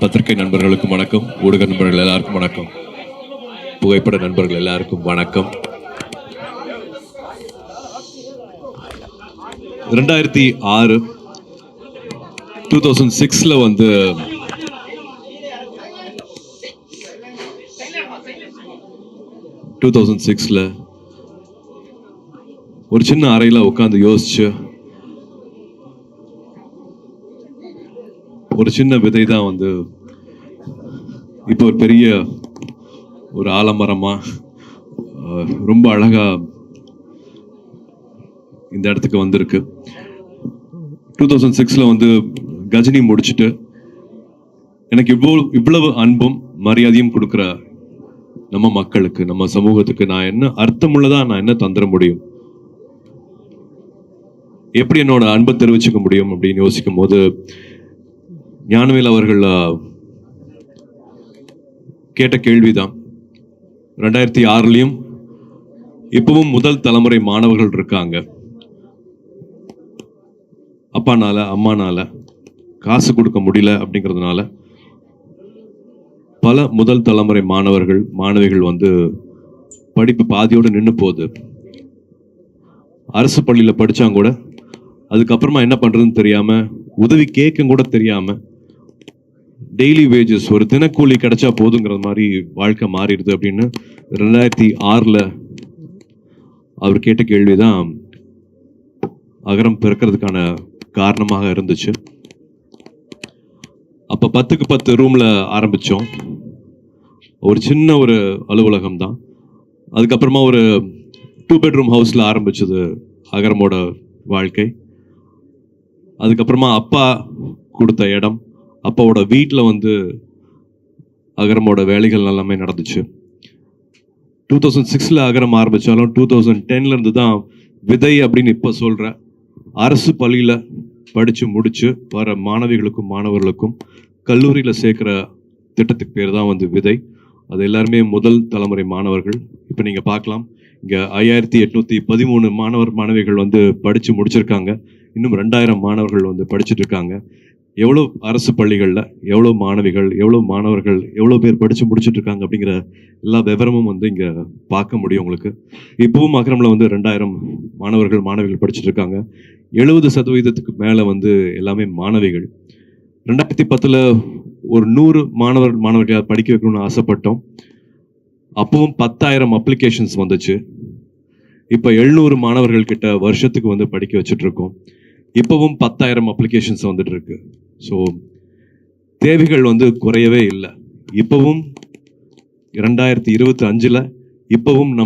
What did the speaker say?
பத்திரிகை நண்பர்களுக்கும் வணக்கம். ஊடக நண்பர்கள் எல்லாருக்கும் வணக்கம். புகைப்பட நண்பர்கள் எல்லாருக்கும் வணக்கம். ரெண்டாயிரத்தி ஆறு டூ தௌசண்ட் சிக்ஸில் வந்து டூ தௌசண்ட் சிக்ஸில் ஒரு சின்ன அறையில் உட்காந்து யோசிச்சு ஒரு சின்ன விதை தான் வந்து இப்போ ஒரு பெரிய ஒரு ஆலமரமா ரொம்ப அழகா இந்த இடத்துக்கு வந்திருக்கு. டூ தௌசண்ட் சிக்ஸில் வந்து கஜினி முடிச்சுட்டு எனக்கு இவ்வளோ இவ்வளவு அன்பும் மரியாதையும் கொடுக்குற நம்ம மக்களுக்கு நம்ம சமூகத்துக்கு நான் என்ன அர்த்தமுள்ளதாக நான் என்ன தந்துட முடியும்? எப்படி என்னோட அன்பை தெரிவிச்சுக்க முடியும் அப்படின்னு யோசிக்கும் போது ஞானவேல் அவர்கள் கேட்ட கேள்விதான். ரெண்டாயிரத்தி ஆறுலேயும் இப்பவும் முதல் தலைமுறை மாணவர்கள் இருக்காங்க. அப்பானால அம்மானால காசு கொடுக்க முடியல அப்படிங்கிறதுனால பல முதல் தலைமுறை மாணவர்கள் மாணவிகள் வந்து படிப்பு பாதியோடு நின்று போகுது. அரசு பள்ளியில் படிச்சாங்க கூட அதுக்கப்புறமா என்ன பண்ணுறதுன்னு தெரியாமல் உதவி கேட்க கூட தெரியாமல் டெய்லி வேஜஸ் ஒரு தினக்கூலி கிடைச்சா போதுங்கிற மாதிரி வாழ்க்கை மாறிடுது அப்படின்னு ரெண்டாயிரத்தி ஆறில் அவர் கேட்ட கேள்விதான் அகரம் பிறக்கிறதுக்கான காரணமாக இருந்துச்சு. அப்போ பத்துக்கு பத்து ரூமில் ஆரம்பித்தோம் ஒரு சின்ன ஒரு அலுவலகம் தான் அதுக்கப்புறமா ஒரு டூ பெட்ரூம் ஹவுஸில் ஆரம்பிச்சது அகரமோட வாழ்க்கை. அதுக்கப்புறமா அப்பா கொடுத்த இடம் அப்பாவோட வீட்டில் வந்து அகரமோட வேலைகள் எல்லாமே நடந்துச்சு. டூ தௌசண்ட் சிக்ஸில் அகரம் ஆரம்பித்தாலும் டூ தௌசண்ட் டென்லேருந்து தான் விதை அப்படின்னு இப்போ சொல்கிற அரசு பள்ளியில் படித்து முடித்து வர மாணவிகளுக்கும் மாணவர்களுக்கும் கல்லூரியில் சேர்க்குற திட்டத்துக்கு பேர் தான் வந்து விதை. அது எல்லாருமே முதல் தலைமுறை மாணவர்கள். இப்போ நீங்கள் பார்க்கலாம். இங்கே ஐயாயிரத்தி எட்நூற்றி பதிமூணு மாணவர் மாணவிகள் வந்து படித்து முடிச்சிருக்காங்க. இன்னும் ரெண்டாயிரம் மாணவர்கள் வந்து படிச்சுட்டு இருக்காங்க. எவ்வளோ அரசு பள்ளிகளில் எவ்வளோ மாணவிகள் எவ்வளோ மாணவர்கள் எவ்வளோ பேர் படித்து முடிச்சுட்டு இருக்காங்க அப்படிங்கிற எல்லா விவரமும் வந்து இங்கே பார்க்க முடியும் உங்களுக்கு. இப்பவும் அகரமில் வந்து ரெண்டாயிரம் மாணவர்கள் மாணவிகள் படிச்சுட்டு இருக்காங்க. எழுபது சதவீதத்துக்கு மேலே வந்து எல்லாமே மாணவிகள். ரெண்டாயிரத்தி பத்தில் ஒரு நூறு மாணவர் மாணவர்களால் படிக்க வைக்கணும்னு ஆசைப்பட்டோம். அப்பவும் பத்தாயிரம் அப்ளிகேஷன்ஸ் வந்துச்சு. இப்போ எழுநூறு மாணவர்கள் கிட்ட வருஷத்துக்கு வந்து படிக்க வச்சுட்ருக்கோம் இப்போவும் பத்தாயிரம் அப்ளிகேஷன்ஸ் வந்துட்டு இருக்கு. ஸோ தேவைகள் வந்து குறையவே இல்லை. இப்போவும் இரண்டாயிரத்தி இருபத்தி அஞ்சில் இப்போவும் நம்ம